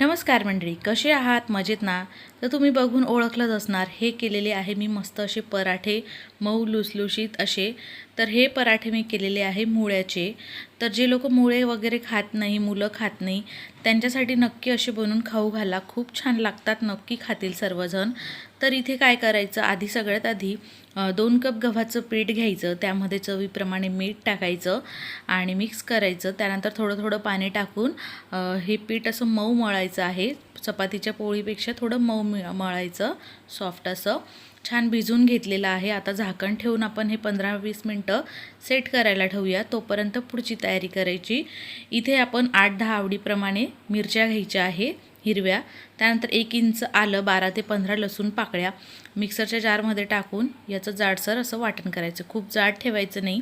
नमस्कार मंडळी कसे आहात? मजेत ना? तर तुम्ही बघून ओळखलंच असणार हे केलेले आहे मी मस्त असे पराठे मऊ लुसलुशीत असे. तर हे पराठे मी केलेले आहे मुळ्याचे. तर जे लोक मुळे वगैरे खात नाही मुलं खात नाही त्यांच्यासाठी नक्की असे बनवून खाऊ घाला. खूप छान लागतात नक्की खातील सर्वजण. तर इथे काय करायचं? आधी सगळ्यात आधी दोन कप गव्हाचं पीठ घ्यायचं. त्यामध्ये चवीप्रमाणे मीठ टाकायचं आणि मिक्स करायचं. त्यानंतर थोडं थोडं पाणी टाकून हे पीठ असं मऊ मळायचं आहे. चपातीच्या पोळीपेक्षा थोडं मऊ मळायचं. सॉफ्ट असं. छान भिजून घेतलेलं आहे. आता झाकण ठेवून आपण हे पंधरा वीस मिनटं सेट करायला ठेवूया. तोपर्यंत पुढची तयारी करायची. इथे आपण आठ दहा आवडीप्रमाणे मिरच्या घ्यायच्या आहे. हिरव्या. त्यानंतर एक इंच आलं बारा ते पंधरा लसूण पाकळ्या. मिक्सरच्या जारमध्ये टाकून याचं जाडसर असं वाटण करायचं. खूप जाड ठेवायचं नाही.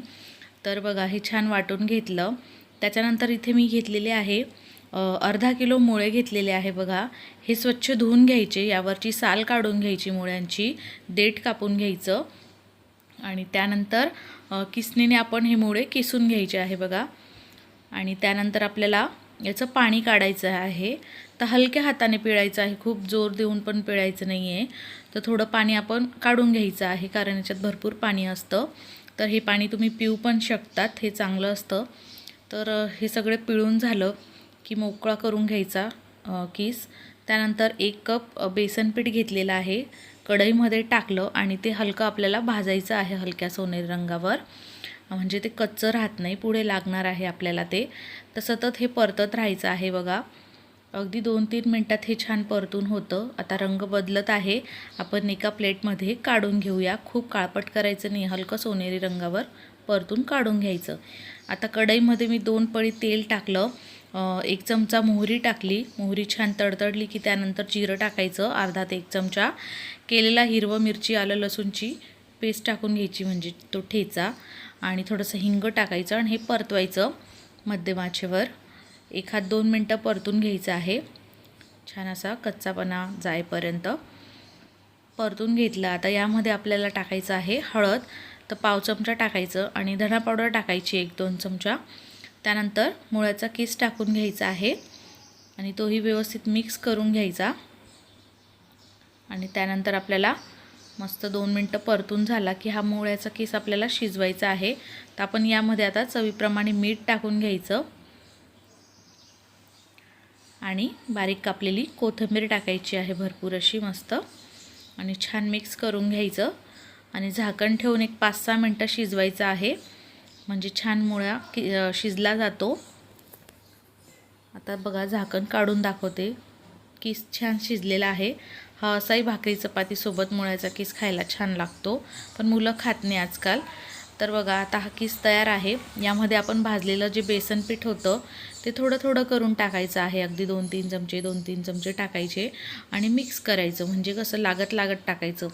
तर बघा हे छान वाटून घेतलं. त्याच्यानंतर इथे मी घेतलेले आहे अर्धा किलो मुळे घेतलेले आहे बघा. हे स्वच्छ धुवून घ्यायचे. यावरची साल काढून घ्यायची मुळ्यांची. देठ कापून घ्यायचं. आणि त्यानंतर किसणीने आपण हे मुळे किसून घ्यायचे आहे बघा. आणि त्यानंतर आपल्याला याचं पाणी काढायचं आहे. तर हलक्या हाताने पिळायचं आहे. खूप जोर देऊन पण पिळायचं नाही आहे तर थोडं पाणी आपण काढून घ्यायचं आहे कारण याच्यात भरपूर पाणी असतं. तर हे पाणी तुम्ही पिऊ पण शकतात हे चांगलं असतं. तर हे सगळं पिळून झालं की मोकळा करून घ्यायचा किस. त्यानंतर एक कप बेसनपीठ बेसन पीठ घेतलेलं आहे. कढईमध्ये टाकलं आणि ते हलकं आपल्याला भाजायचं आहे हलक्या सोनेरी रंगावर. म्हणजे ते कच्चं राहत नाही पुढे लागणार आहे आपल्याला ते. तर सतत हे परतत राहायचं आहे बघा. अगदी दोन तीन मिनटात हे छान परतून होतं. आता रंग बदलत आहे. आपण एका प्लेटमध्ये काढून घेऊया. खूप काळपट करायचं नाही. हलकं सोनेरी रंगावर परतून काढून घ्यायचं. आता कढईमध्ये मी दोन पळी तेल टाकलं. एक चमचा मोहरी टाकली. मोहरी छान तडतडली की त्यानंतर जिरं टाकायचं. अर्धा ते एक चमचा. केलेला हिरवं मिरची आलं लसूणची पेस्ट टाकून घ्यायची म्हणजे तो ठेचा. आणि थोडंसं हिंग टाकायचं आणि हे परतवायचं मध्यमाचेवर. एखाद दोन मिनटं परतून घ्यायचं आहे. छान असा कच्चापणा जायपर्यंत परतून घेतलं. आता यामध्ये आपल्याला टाकायचं आहे हळद. तर पाव चमचा टाकायचं आणि धणा पावडर टाकायची एक दोन चमचा. त्यानंतर मुळ्याचा किस टाकून घ्यायचा आहे. आणि तोही व्यवस्थित मिक्स करून घ्यायचा. आणि त्यानंतर आपल्याला मस्त दोन मिनटं परतून झाला की हा मुळ्याचा किस आपल्याला शिजवायचा आहे. तर आपण यामध्ये आता चवीप्रमाणे मीठ टाकून घ्यायचं. आणि बारीक कापलेली कोथिंबीर टाकायची आहे भरपूर अशी मस्त. आणि छान मिक्स करून घ्यायचं. आणि झाकण ठेवून एक पाच सहा मिनटं शिजवायचं आहे. म्हणजे छान मुळा कि शिजला जातो. आता बघा झाकण काढून दाखवते. किस छान शिजलेला आहे. हा असाही भाकरी चपातीसोबत मुळ्याचा किस खायला छान लागतो. पण मुलं खात नाही आजकाल. तर बघा आता हा किस तयार आहे. यामध्ये आपण भाजलेलं जे बेसन पीठ होतं ते थोडं थोडं करून टाकायचं आहे. अगदी दोन तीन चमचे दोन तीन चमचे टाकायचे आणि मिक्स करायचं. म्हणजे कसं लागत लागत टाकायचं.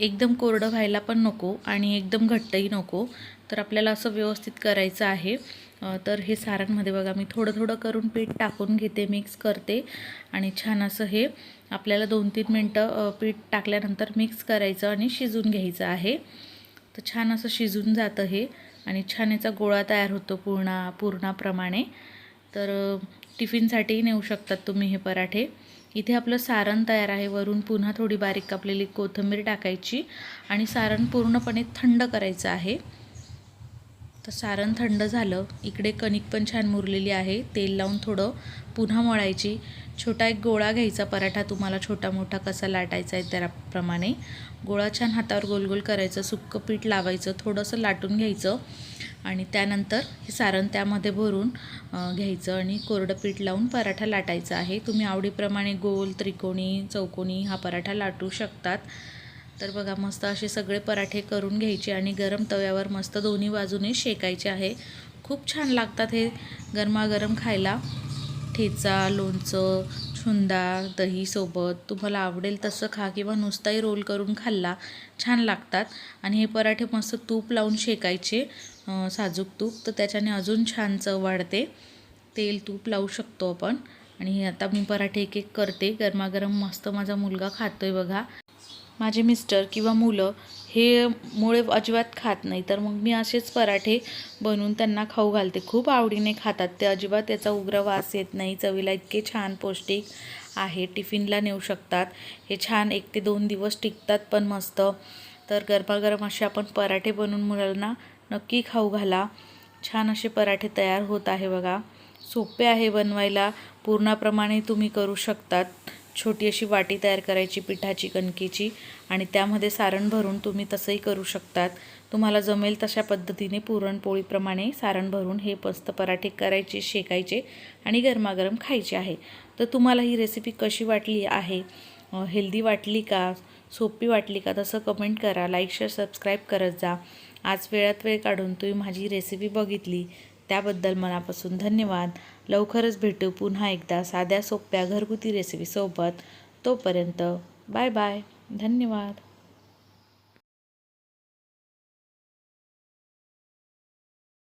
एकदम कोरडं व्हायला पण नको आणि एकदम घट्टही नको. तर आपल्याला असं व्यवस्थित करायचं आहे. तर हे सारणमध्ये बघा मी थोडं थोडं करून पीठ टाकून घेते मिक्स करते आणि छान असं हे आपल्याला दोन तीन मिनटं पीठ टाकल्यानंतर मिक्स करायचं आणि शिजून घ्यायचं आहे. तर छान असं शिजून जातं हे. आणि छान याचा गोळा तयार होतो पूर्णा पूर्णाप्रमाणे. तर टिफिनसाठीही नेऊ शकतात तुम्ही हे पराठे. इथे आपलं सारण तयार आहे. वरून पुन्हा थोडी बारीक कापलेली कोथिंबीर टाकायची. आणि सारण पूर्णपणे थंड करायचं आहे. तर सारण थंड झालं. इकडे कणिक पण छान मुरलेली आहे. तेल लावून थोडं पुन्हा मळायची. छोटा एक गोळा घ्यायचा पराठा तुम्हाला छोटा मोठा कसा लाटायचा आहे त्याप्रमाणे. गोळा छान हातावर गोल गोल करायचं सुक्कं पीठ लावायचं थोडंसं लाटून घ्यायचं. आणि त्यानंतर हे सारण त्यामध्ये भरून घ्यायचं आणि कोरडं पीठ लावून पराठा लाटायचा आहे. तुम्ही आवडीप्रमाणे गोल त्रिकोणी चौकोनी हा पराठा लाटू शकतात. तर बघा मस्त असे सगळे पराठे करून घ्यायचे आणि गरम तव्यावर मस्त दोन्ही बाजूने शेकायचे आहे. खूप छान लागतात हे गरमागरम खायला. ठेचा लोणचं छुंदा दहीसोबत तुम्हाला आवडेल तसं खा किंवा नुसताही रोल करून खाल्ला छान लागतात. आणि हे पराठे मस्त तूप लावून शेकायचे साजूक तूप. तर त्याच्याने अजून छान चव वाढते. तेल तूप लावू शकतो आपण. आणि हे आता मी पराठे एक एक करते. गरमागरम मस्त माझा मुलगा खातोय बघा. माझे मिस्टर किंवा मुलं हे मुळे अजिबात खात नाही. तर मग मी असेच पराठे बनवून त्यांना खाऊ घालते. खूप आवडीने खातात. ते अजिबात त्याचा उग्र वास येत नाही. चवीला इतके छान पौष्टिक आहे. टिफिनला नेऊ शकतात. हे छान एक ते दोन दिवस टिकतात पण मस्त. तर गरमागरम असे आपण पराठे बनवून मुलांना नक्की खाऊ घाला. छान असे पराठे तयार होत आहे बघा. सोपे आहे बनवायला. पूर्णाप्रमाणे तुम्ही करू शकतात. छोटी अशी वाटी तयार करायची पिठाची कणकेची आणि त्यामध्ये सारण भरून तुम्ही तसंही करू शकतात. तुम्हाला जमेल तशा पद्धतीने पुरणपोळीप्रमाणे सारण भरून हे मस्त पराठे करायचे शेकायचे आणि गरमागरम खायचे आहे. तर तुम्हाला ही रेसिपी कशी वाटली आहे? हेल्दी वाटली का? सोपी वाटली का? तसं कमेंट करा लाईक शेअर सबस्क्राईब करत जा. आज वेळात वेळ काढून तुम्ही माझी रेसिपी बघितली. त्याबद्दल मनापासून धन्यवाद. लवकरच भेटू पुन्हा एकदा साध्या सोप्या घरगुती रेसिपीसोबत तोपर्यंत बाय बाय धन्यवाद.